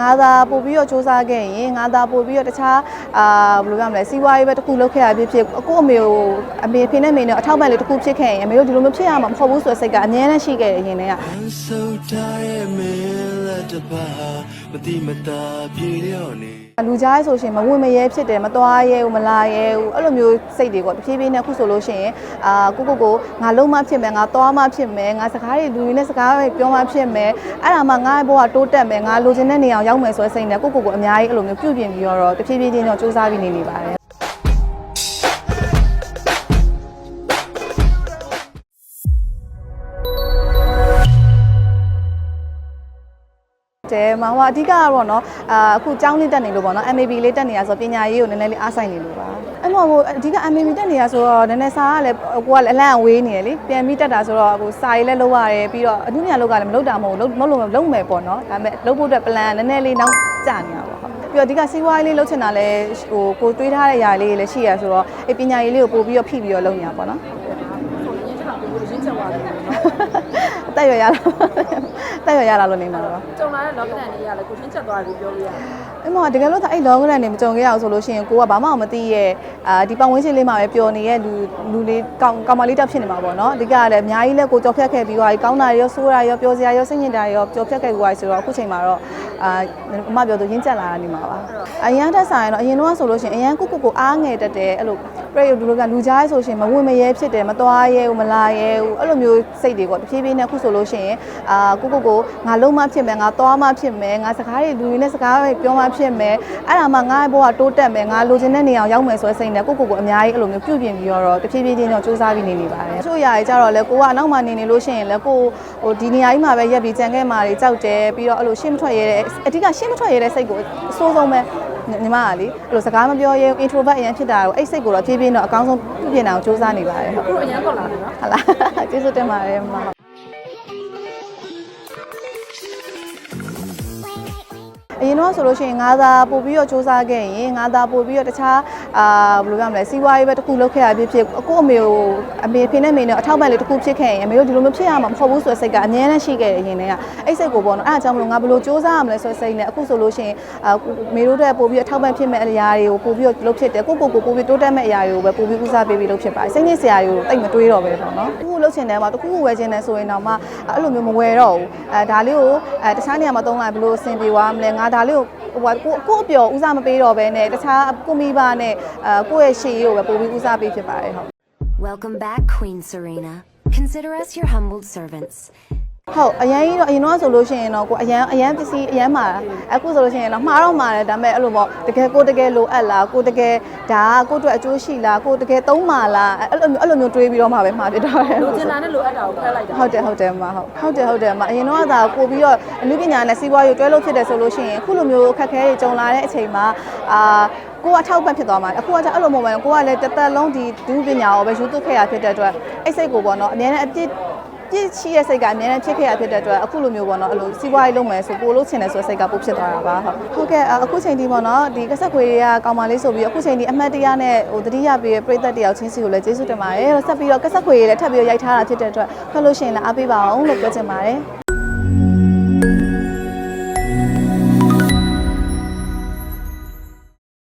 ငါသာပို့ပြီးတော့စူးစမ်းခဲ့ရင်ငါသာပို့ပြီးတော့တခြားအာဘယ်လိုပြောမလဲစီးပွားရေးပဲတစ်ခုလုပ်ခဲ့ရဖြစ်ဖြစ်အခုအမေကိုအမေဖေနဲ့မေနဲ့အထောက်ပံ့လေးတစ်ခုဖြစ်ခဲ့ရင်အမေတို့ဒီလိုမျိုးဖြစ်ရမှာမဟုတ်ဘူးဆိုတဲ့စိတ်ကအများနဲ့ရှိခဲ့တယ်ရင်ထဲက so tired man let the bar မတိမတာပြေလျော့နေလူကြားဆိုရှင်မဝင်မရဲဖြစ်တယ်မသွားရဲဘူးမလာရဲဘူးအဲ့လိုမျိုးစိတ်တွေပေါ့တဖြည်းဖြည်းနဲ့ခုဆိုလို့ရှိရင်အာကိုကိုကိုငါလုံးမဖြစ်မယ်ငါသွားမဖြစ်မယ်ငါစကားတွေလူတွေနဲ့စကားတွေပြောမဖြစ်မယ်အဲ့ဒါမှငါ့ဘဝတိုးတက်မယ်ငါလိုချင်တဲ့နေရာရောက်မယ်ဆိုတဲ့စိတ်နဲ့ကိုကိုကိုအများကြီးအဲ့လိုမျိုးပြုပြင်ပြီးတော့တဖြည်းဖြည်းချင်းတော့စူးစမ်းပြီးနေနေပါတယ် တယ်မဟိုအဓိကကတော့เนาะအာအခုကျောင်းလေးတက်နေလို့ပေါ့နော် MAB လေးတက်နေရဆိုပညာရေးကိုနည်းနည်းလေးအားဆိုင်နေလို့ပါအဲ့မှာဟိုအဓိက MAB တက်နေရဆိုတော့နည်းနည်းစာကလည်းကိုကလည်းအလန့်အဝေးနေရလေပြန်ပြီးတက်တာဆိုတော့ဟိုစာရေးလည်းလုပ်ရတယ်ပြီးတော့အနုညာလောက်ကလည်းမလုပ်တာမဟုတ်ဘူးလုပ်မလို့လုပ်မယ်ပေါ့နော်ဒါပေမဲ့လုပ်ဖို့အတွက် plan နည်းနည်းလေးနောက်ကျနေတာပေါ့ဟုတ်ပြီးတော့အဓိကစီးပွားရေးလေးလုပ်ချင်တာလည်းဟိုကိုတွေးထားတဲ့ຢာလေးတွေလည်းရှိရဆိုတော့အပညာရေးလေးကိုပို့ပြီးတော့ဖိပြီးတော့လုပ်နေတာပေါ့နော် တက်ရရလာတက်ရရလာလို့နေမှာတော့ကြုံလာတဲ့လောကဒဏ်တွေကလည်းကိုချင်းချက်သွားတယ်ကိုပြောလို့ရတယ်အဲ့မှာတကယ်လို့ဒါအဲ့လောကရန်နေမကြုံခဲ့ရအောင်ဆိုလို့ရှိရင်ကိုကဘာမှမသိရဲ့အာဒီပတ်ဝန်းကျင်လေးမှာပဲပျော်နေတဲ့လူလူလေးကောင်းကောင်မလေးတက်ဖြစ်နေမှာပေါ့နော်အဓိကကလည်းအများကြီးလဲကိုကြော်ဖြတ်ခဲ့ပြီးသွားပြီကောင်းတာရောဆိုးတာရောပျော်စရာရောစိတ်ညစ်တာရောကြော်ဖြတ်ခဲ့ပြီးသွားပြီဆိုတော့အခုချိန်မှာတော့အာအမပြောသူရင်းချက်လာတာနေမှာပါအရင်တက်ဆိုင်တော့အရင်တော့ဆိုလို့ရှိရင်အရင်ကိုကိုကိုအားငယ်တက်တယ်အဲ့လို ပြည့်ဒီလိုကလူကြားဆိုရှင်မဝင်မရဲဖြစ်တယ်မသွားရဲဘူးမလာရဲဘူးအဲ့လိုမျိုးစိတ်တွေပေါ့တဖြည်းဖြည်းနဲ့အခုဆိုလို့ရှိရင်အာကိုကိုကိုငါလုံးမဖြစ်မယ်ငါသွားမဖြစ်မယ်ငါစကားတွေလူတွေနဲ့စကားတွေပြောမဖြစ်မယ်အဲ့ဒါမှငါ့ဘဝတိုးတက်မယ်ငါလိုချင်တဲ့နေရာရောက်မယ်ဆိုတဲ့စိတ်နဲ့ကိုကိုကိုအများကြီးအဲ့လိုမျိုးပြုပြင်ပြီးတော့တဖြည်းဖြည်းချင်းတော့စူးစမ်းပြီးနေနေပါတယ်ချို့ຢာကြီးကြတော့လေကိုကအနောက်မှာနေနေလို့ရှိရင်လေကိုဟိုဒီနေရာကြီးမှာပဲရက်ပြီးကြံခဲ့မှာတွေကြောက်တယ်ပြီးတော့အဲ့လိုရှင်းမထွက်ရဲတဲ့အဓိကရှင်းမထွက်ရဲတဲ့စိတ်ကိုအဆိုးဆုံးပဲ ညီမကလေအဲ့လိုစကားမပြောရဲ introvert အရင်ဖြစ်တာကိုအဲ့စိတ်ကိုတော့ဖြည်းဖြည်းတော့အကောင်းဆုံးပြုပြင်အောင်စူးစမ်းနေပါတယ်ဟုတ်အခုအရင်ကောက်လာတယ်နော်ဟုတ်လားကျေးဇူးတင်ပါတယ်မမအရင်တော့ဆိုလို့ရှိရင်ငါသာပို့ပြီးတော့စူးစမ်းခဲ့ရင်ငါသာပို့ပြီးတော့တခြားအာဘယ်လိုပြောမလဲစီးပွားရေးပဲတစ်ခုလုပ်ခဲ့ရဖြစ်ဖြစ်အခုအမေကိုအမေဖေနဲ့မေနဲ့အထောက်ပံ့လေးတစ်ခုဖြစ်ခဲ့ရင်အမေတို့ဒီလိုမျိုးဖြစ်ရမှာမဟုတ်ဘူးဆိုတဲ့စိတ်ကအများနဲ့ရှိခဲ့တယ်ရင်ထဲကအဲ့စိတ်ကိုပေါ့နော်အဲ့ဒါကြောင့်မလို့ငါဘယ်လိုစူးစမ်းရမလဲဆိုတဲ့စိတ်နဲ့အခုဆိုလို့ရှိရင်အာမေတို့တဲ့ပို့ပြီးအထောက်ပံ့ဖြစ်မဲ့အရာတွေကိုပို့ပြီးတော့လုပ်ဖြစ်တယ်ကိုကိုကိုပို့ပြီးတိုးတက်မဲ့အရာတွေကိုပဲပို့ပြီးဦးစားပေးပြီးလုပ်ဖြစ်ပါတယ်စိတ်ညစ်စရာတွေကိုတိတ်မတွေးတော့ပဲပေါ့နော်အခုလုပ်ချင်တယ်မှာတစ်ခုခုဝယ်ချင်တယ်ဆိုရင်တော့မှအဲ့လိုမျိုးမဝယ်တော့ဘူးအဲဒါလေးကိုအဲတခြားနေရာမှာသုံးလိုက်ဘယ်လိုအဆင်ပြေသွားမလဲငါဒါလေးကို ဟိုကိုကိုအပျော်ဦးစားမပေးတော့ဘဲနဲ့တခြားကိုမိဘနဲ့အဲကိုယ့်ရဲ့ရှေ့ကိုပဲပို့ပြီးဦးစားပေးဖြစ်ပါတယ်ဟုတ် Welcome back, Queen Serena. Consider us your humbled servants. ဟုတ်အရင်ကြီးတော့အရင်တော့ဆိုလို့ရှိရင်တော့ကိုအရင်အရင်ပစ္စည်းအရင်မှာအခုဆိုလို့ရှိရင်တော့မှားတော့မှာတယ်ဒါပေမဲ့အဲ့လိုပေါ့တကယ်ကိုတကယ်လိုအပ်လားကိုတကယ်ဒါကကိုအတွက်အကျိုးရှိလားကိုတကယ်သုံးမှာလားအဲ့လိုမျိုးအဲ့လိုမျိုးတွေးပြီးတော့မှပဲမှားပြတော့တယ်လိုချင်တာနဲ့လိုအပ်တာကိုဖက်လိုက်တာဟုတ်တယ်ဟုတ်တယ်မဟုတ်ဟုတ်တယ်ဟုတ်တယ်မအရင်တော့ကသာပို့ပြီးတော့အမှုပညာနဲ့စီးပွားရေးတွဲလို့ဖြစ်တယ်ဆိုလို့ရှိရင်အခုလိုမျိုးအခက်အခဲတွေကြုံလာတဲ့အချိန်မှာအာကိုကအထောက်ပံ့ဖြစ်သွားမှာအခုကကျအဲ့လိုမဟုတ်ဘူးကိုကလည်းတစ်သက်လုံးဒီဒုပညာကိုပဲယူသွခဲ့ရဖြစ်တဲ့အတွက်အဲ့စိတ်ကိုပေါ့နော်အများနဲ့အပြစ် ပြစ်ချီရဲ့စိတ်ကအများနဲ့ဖြစ်ခဲ့ရဖြစ်တဲ့အတွက်အခုလိုမျိုးပေါ့နော်အဲ့လိုစီးပွားရေးလုပ်မယ်ဆိုပို့လို့ချင်တယ်ဆိုတဲ့စိတ်ကပို့ဖြစ်သွားတာပါဟုတ်ဟုတ်ကဲ့အခုချိန်ဒီပေါ့နော်ဒီကဆက်ခွေတွေကကောင်းပါလေးဆိုပြီးအခုချိန်ဒီအမှတ်တရနဲ့ဟိုတတိယပေးပြည့်သက်တယောက်ချင်းစီကိုလည်းကျေးဇူးတင်ပါတယ်ဆက်ပြီးတော့ကဆက်ခွေတွေလည်းထပ်ပြီးရိုက်ထားတာဖြစ်တဲ့အတွက်ဖတ်လို့ရှိရင်လည်းအားပေးပါအောင်လို့ပြောချင်ပါတယ်